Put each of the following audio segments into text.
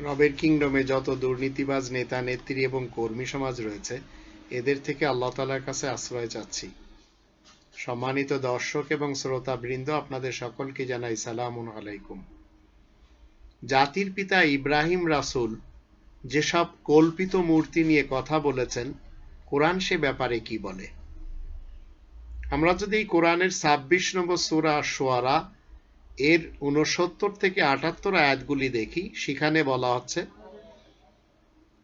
রবের কিংডমে যত দুর্নীতিবাজ নেতা, নেত্রী এবং কর্মী সমাজ রয়েছে, এদের থেকে আল্লাহ তালার কাছে আশ্রয় চাচ্ছি। সম্মানিত দর্শক এবং শ্রোতা বৃন্দ আপনাদের সকলকে জানাই সালাম আলাইকুম। জাতির পিতা ইব্রাহিম রাসুল যেসব কল্পিত মূর্তি নিয়ে কথা বলেছেন, কোরআন সে ব্যাপারে কি বলে? আমরা যদি কোরআনের ছাব্বিশ নম্বর সুরা সোয়ারা এর উনসত্তর থেকে আটাত্তর আয়াতগুলি দেখি। সেখানে বলা হচ্ছে,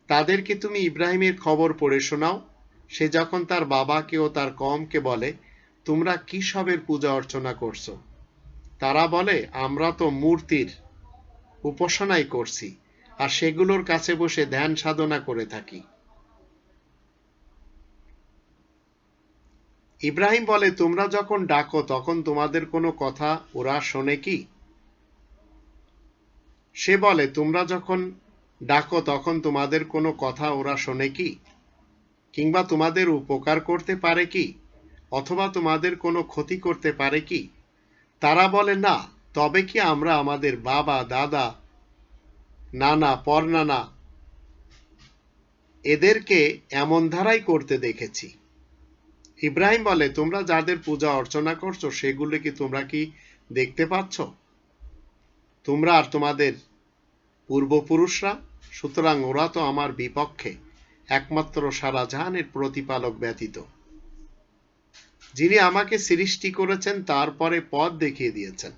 তাদেরকে তুমি ইব্রাহিমের খবর পড়ে শোনাও। সে যখন তার বাবাকে ও তার কমকে বলে, তোমরা কি সবের পূজা অর্চনা করছ তারা বলে, আমরা তো মূর্তির উপাসনাই করছি, আর সেগুলোর কাছে বসে ধ্যান সাধনা করে থাকি ইব্রাহিম বলে, তোমরা যখন ডাকো, তখন তোমাদের কোনো কথা ওরা শোনে কি? সে বলে, তোমরা যখন ডাকো, তখন তোমাদের কোনো কথা ওরা শোনে কি? কিংবা তোমাদের উপকার করতে পারে কি? অথবা তোমাদের কোনো ক্ষতি করতে পারে কি? তারা বলে, না, তবে কি আমরা আমাদের বাবা, দাদা, নানা, পরনানা, এদেরকে এমন ধারাই করতে দেখেছি। ইব্রাহিম বলে, তোমরা যাদের পূজা অর্চনা করছ, সেগুলো কি তোমরা কি দেখতে পাচ্ছ? তোমরা আর তোমাদের পূর্বপুরুষরা? সুতরাং ওরা তো আমার বিপক্ষে, একমাত্র সারা জাহানের প্রতিপালক ব্যতীত। যিনি আমাকে সৃষ্টি করেছেন, তারপরে পথ দেখিয়ে দিয়েছেন।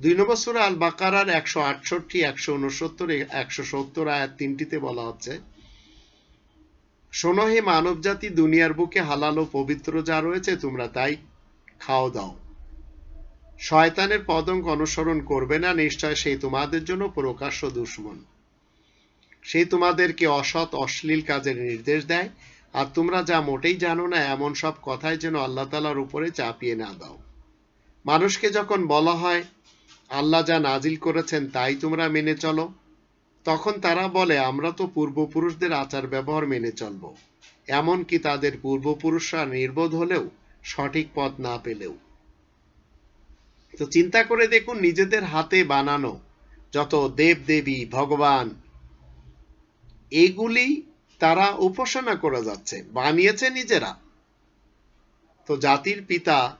দুই নম্বর সুরা আল বাকারার একশো আটষট্টি, একশো উনসত্তর, একশো সত্তর আয়াত তিনটিতে বলা হচ্ছে শোনো হে মানব জাতি দুনিয়ার বুকে হালাল ও পবিত্র যা রয়েছে, তোমরা তাই খাও দাও। শয়তানের পদঙ্ক অনুসরণ করবে না, নিশ্চয় সেই তোমাদের জন্য প্রকাশ্য দুশ্মন। সেই তোমাদেরকে অসৎ, অশ্লীল কাজের নির্দেশ দেয়, আর তোমরা যা মোটেই জানো না, এমন সব কথাই যেন আল্লাহ তালার উপরে চাপিয়ে না দাও। মানুষকে যখন বলা হয়, আল্লাহ যা নাজিল করেছেন, তাই তোমরা মেনে চলো। তখন তারা বলে, আমরা তো পূর্বপুরুষদের আচার ব্যবহার মেনে চলব। এমনকি তাদের পূর্বপুরুষরা নির্বোধ হলেও সঠিক পথ না পেলেও। তো চিন্তা করে দেখুন, নিজেদের হাতে বানানো যত দেব দেবী ভগবান, এগুলি তারা উপাসনা করে যাচ্ছে, বানিয়েছে নিজেরা। তো জাতির পিতা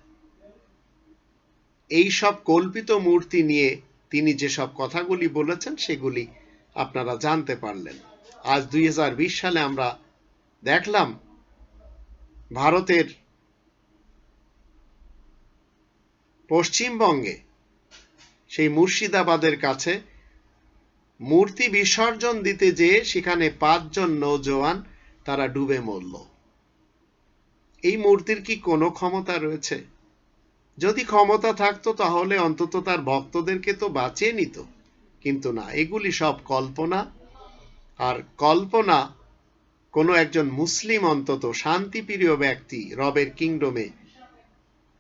এই সব কল্পিত মূর্তি নিয়ে তিনি যেসব কথাগুলি বলেছেন, সেগুলি আপনারা জানতে পারলেন। আজ দুই হাজার বিশ সালে আমরা দেখলাম ভারতের পশ্চিমবঙ্গে সেই মুর্শিদাবাদের কাছে মূর্তি বিসর্জন দিতে যেয়ে সেখানে পাঁচজন নৌজওয়ান তারা ডুবে মরল। এই মূর্তির কি কোনো ক্ষমতা রয়েছে? যদি ক্ষমতা থাকতো তাহলে অন্তত তার ভক্তদেরকে তো বাঁচিয়ে নিত। কিন্তু না। এগুলি সব কল্পনা। আর কল্পনা কোনো একজন মুসলিম অন্তত শান্তিপ্রিয় ব্যক্তি রবের কিংডমে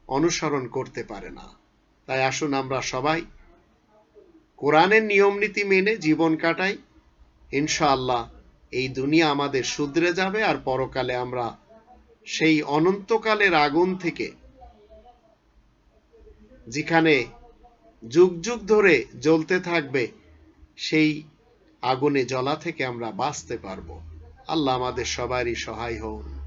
অনুসরণ করতে পারে না। তাই আসুন আমরা সবাই কোরআনের নিয়ম নীতি মেনে জীবন কাটাই। ইনশাআল্লাহ এই দুনিয়া আমাদের শুধরে যাবে আর পরকালে আমরা সেই অনন্তকালের আগুন থেকে যেখানে যুগ যুগ ধরে জ্বলতে থাকবে, সেই আগুনে জ্বলা থেকে আমরা বাঁচতে পারব। আল্লাহ আমাদের সবারই সহায় হন